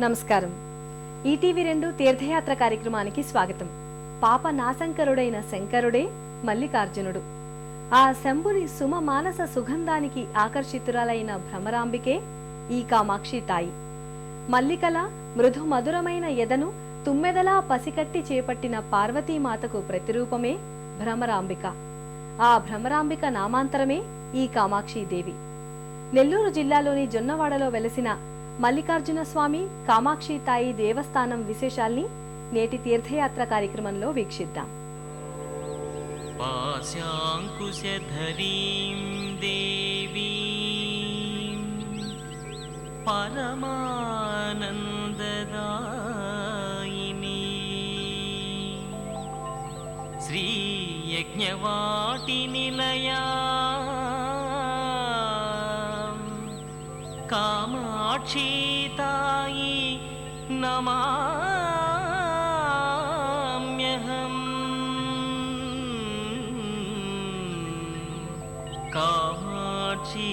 నమస్కారం. ఈటీవీ రెండు తీర్థయాత్ర కార్యక్రమానికి స్వాగతం. పాప నాశంకరుడైన శంకరుడే మల్లికార్జునుడు. ఆ శంభుని సుమ మానస సుగంధానికి ఆకర్షితురాలైన భ్రమరాంబికే ఈ కామాక్షి తాయి. మల్లికల మృదు మధురమైన ఎదను తుమ్మెదలా పసికట్టి చేపట్టిన పార్వతీమాతకు ప్రతిరూపమే భ్రమరాంబిక. ఆ భ్రమరాంబిక నామాంతరమే ఈ కామాక్షి నెల్లూరు జిల్లాలోని జొన్నవాడలో వెలసిన మల్లికార్జున స్వామి కామాక్షి తాయి దేవస్థానం విశేషాల్ని నేటి తీర్థయాత్ర కార్యక్రమంలో వీక్షిద్దాం. శ్రీయజ్ఞవాటి నిలయా कामाक्षी तायि नमाम्यहम्। कामाक्षी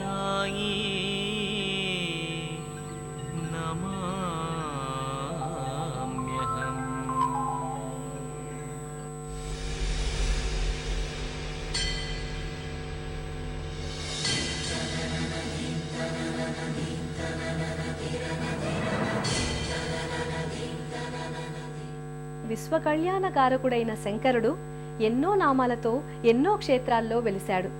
तायि విశ్వకళ్యాణకారకుడైన శంకరుడు ఎన్నో నామాలతో ఎన్నో క్షేత్రాల్లో వెలిశాడు.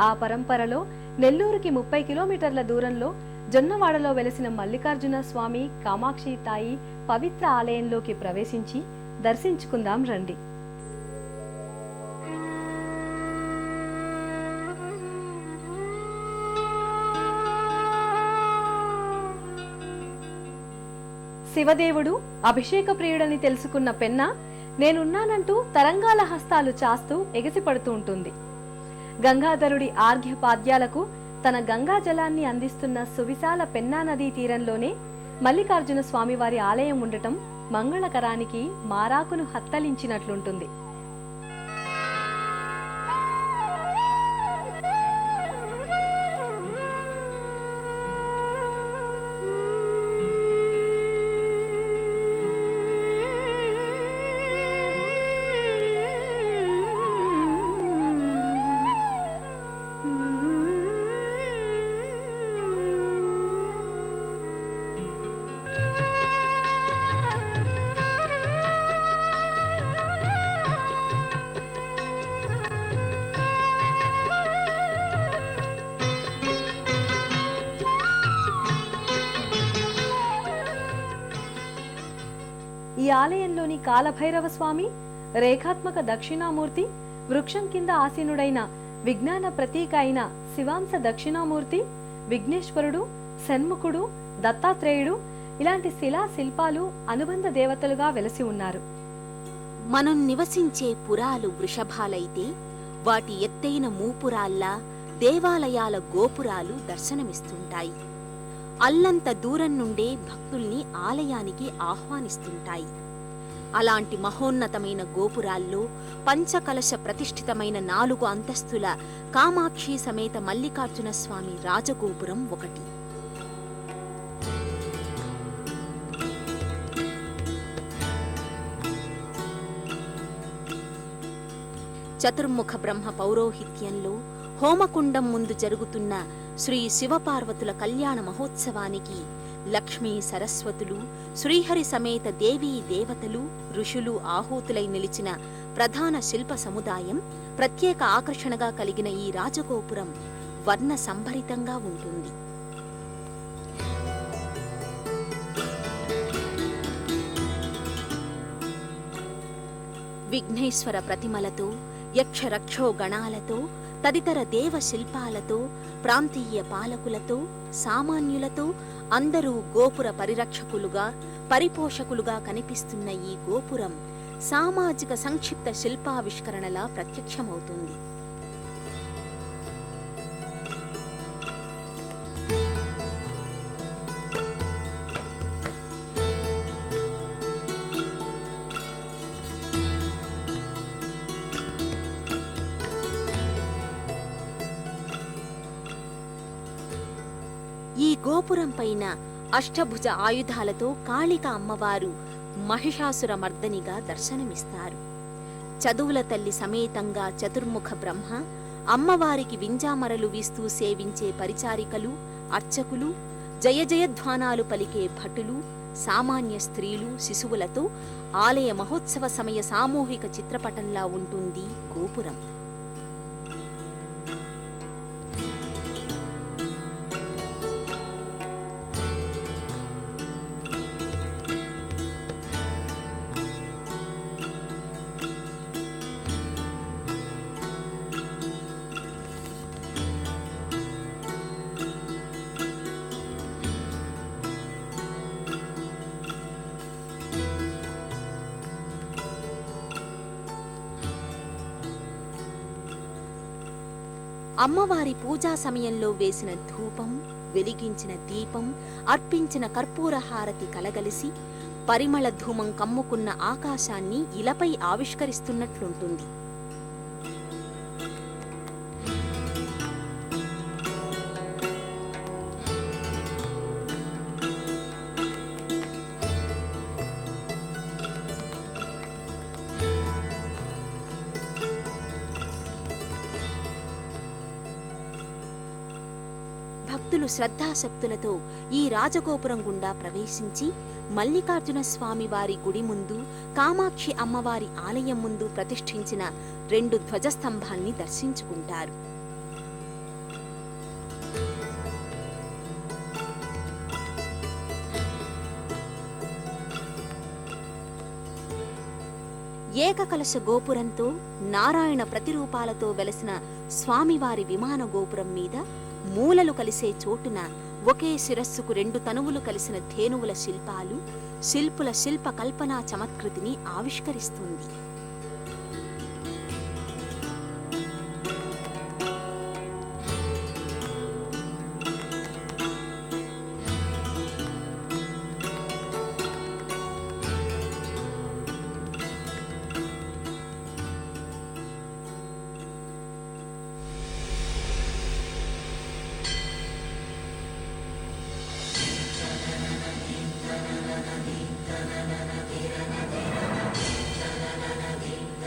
ఆ పరంపరలో నెల్లూరుకి ముప్పై కిలోమీటర్ల దూరంలో జొన్నవాడలో వెలిసిన మల్లికార్జున స్వామి కామాక్షి తాయి పవిత్ర ఆలయంలోకి ప్రవేశించి దర్శించుకుందాం రండి. శివదేవుడు అభిషేక ప్రియుడని తెలుసుకున్న పెన్న నేనున్నానంటూ తరంగాల హస్తాలు చాస్తూ ఎగసిపడుతూ ఉంటుంది. గంగాధరుడి ఆర్ఘ్యపాద్యాలకు తన గంగా జలాన్ని అందిస్తున్న సువిశాల పెన్నా నదీ తీరంలోనే మల్లికార్జున స్వామివారి ఆలయం ఉండటం మంగళకరానికి మారాకును హత్తలించినట్లుంటుంది. ఆలయంలోని కాలభైరవ స్వామి రేఖాత్మక దక్షిణామూర్తి వృక్షం కింద ఆసీనుడైన విజ్ఞాన ప్రతీక అయిన శివాంశ దక్షిణామూర్తి విఘ్నేశ్వరుడు షణ్ముఖుడు దత్తాత్రేయుడు ఇలాంటి శిలా శిల్పాలు అనుబంధ దేవతలుగా వెలసి ఉన్నారు. మనం నివసించే పురాలు వృషభాలైతే వాటి ఎత్తైన మూపురాల్లా దేవాలయాల గోపురాలు దర్శనమిస్తుంటాయి. అల్లంత దూరం నుండే భక్తుల్ని ఆలయానికి ఆహ్వానిస్తుంటాయి. అలాంటి మహోన్నతమైన గోపురాల్లో పంచకలశ ప్రతిష్ఠితమైన నాలుగు అంతస్తుల కామాక్షి సమేత మల్లికార్జున స్వామి రాజగోపురం ఒకటి. చతుర్ముఖ బ్రహ్మ పౌరోహిత్యంలో హోమకుండం ముందు జరుగుతున్న శ్రీ శివపార్వతుల కళ్యాణ మహోత్సవానికి లక్ష్మీ సరస్వతులు శ్రీహరి సమేత దేవీ దేవతలు ఋషులు ఆహూతులై నిలిచిన ప్రధాన శిల్ప సముదాయం ప్రత్యేక ఆకర్షణగా కలిగిన ఈ రాజగోపురం వర్ణ సంభరితంగా ఉంటుంది. విఘ్నేశ్వర ప్రతిమలతో యక్షరక్షో గణాలతో తదితర దేవ శిల్పాలతో ప్రాంతీయ పాలకులతో సామాన్యులతో అందరూ గోపుర పరిరక్షకులుగా పరిపోషకులుగా కనిపిస్తున్న ఈ గోపురం సామాజిక సంక్షిప్త శిల్పావిష్కరణలా ప్రత్యక్షమవుతుంది. గోపురం పైన అష్టభుజ ఆయుధాలతో కాళిక అమ్మవారు మహిషాసుర మర్దనిగా దర్శనమిస్తారు. చదువుల తల్లి సమేతంగా చతుర్ముఖ బ్రహ్మ అమ్మవారికి వింజామరలు వీస్తూ సేవించే పరిచారికలు అర్చకులు జయ జయధ్వానాలు పలికే భటులు సామాన్య స్త్రీలు శిశువులతో ఆలయ మహోత్సవ సమయ సామూహిక చిత్రపటంలా ఉంటుంది గోపురం. అమ్మవారి పూజా సమయంలో వేసిన ధూపం వెలిగించిన దీపం అర్పించిన కర్పూర హారతి కలగలిసి పరిమళ ధూమం కమ్ముకున్న ఆకాశాన్ని ఇలపై ఆవిష్కరిస్తున్నట్లుంటుంది. భక్తులు శ్రద్ధాశక్తులతో ఈ రాజగోపురం గుండా ప్రవేశించి మల్లికార్జున స్వామి వారి గుడి ముందు కామాక్షి అమ్మవారి ఆలయం ముందు ప్రతిష్ఠించిన రెండు ధ్వజస్తంభాల్ని దర్శించుకుంటారు. ఏకకలశ గోపురంతో నారాయణ ప్రతిరూపాలతో వెలసిన స్వామివారి విమాన గోపురం మీద మూలలు కలిసే చోటున ఒకే శిరస్సుకు రెండు తనువులు కలిసిన ధేనువుల శిల్పాలు శిల్పుల శిల్ప కల్పనా చమత్కృతిని ఆవిష్కరిస్తుంది.